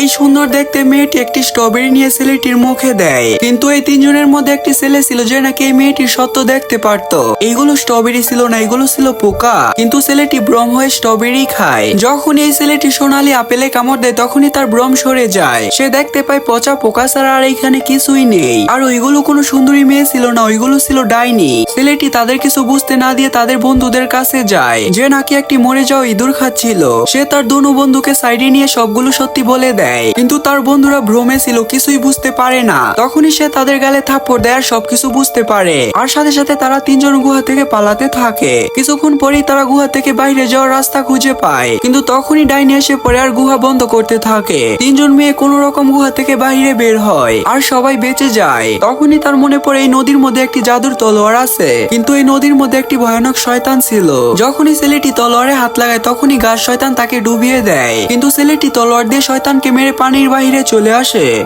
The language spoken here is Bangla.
এই সুন্দর দেখতে মেয়েটি একটি স্ট্রবেরি নিয়ে ছেলেটির মুখে দেয়। কিন্তু এই তিনজনের মধ্যে একটি ছেলে ছিল যে নাকি এই মেয়েটির সত্য দেখতে পারত। এইগুলো স্ট্রবেরি ছিল না এগুলো ছিল পোকা। কিন্তু ছেলেটি ভ্রম হয়ে স্ট্রবেরি খায়। যখন এই ছেলেটি সোনালি আপেলে কামড় দেয়, তখনই তার ভ্রম সরে যায়। সে দেখতে পায় পচা পোকা ছাড়া আর এখানে কিছুই নেই। আর ওইগুলো কোনো সুন্দরী মেয়ে ছিল না, ওইগুলো ছিল ডাইনি। ছেলেটি তাদের কিছু বুঝতে না দিয়ে তাদের বন্ধুদের কাছে যায়। যে নাকি একটি মরে যাওয়া ইঁদুর খাচ্ছিল। সে তার দুনু বন্ধুকে সাইডে নিয়ে সবগুলো সত্যি বলে দেয়। কিন্তু তার বন্ধুরা ভ্রমে ছিল, কিছুই বুঝতে পারে না। তখনই সে তাদের গালে থাপ্পড় দেয় আর সবকিছু বুঝতে পারে। আর সাথে সাথে তারা তিনজন গুহা থেকে পালাতে থাকে। কিছুক্ষণ পরেই তারা গুহা থেকে বাইরে যাওয়ার রাস্তা খুঁজে পায়। কিন্তু তখনই ডাইনি এসে পড়ে আর গুহা বন্ধ করতে থাকে। তিনজন মেয়ে কোনো রকম গুহা থেকে বাইরে বের হয় আর সবাই বেঁচে যায়। তখনই তার মনে পড়ে এই নদীর মধ্যে একটি জাদুর তলোয়ার আছে। কিন্তু এই নদীর মধ্যে একটি ভয়ানক শয়তান ছিল। যখনই ছেলেটি তলোয়ারে হাত লাগায়, তখনই গাছ শয়তান তাকে ডুবিয়ে দেয়। কিন্তু ছেলেটি তলোয়ার দিয়ে শয়তানকে মেরে পানির বাইরে চলে আসে।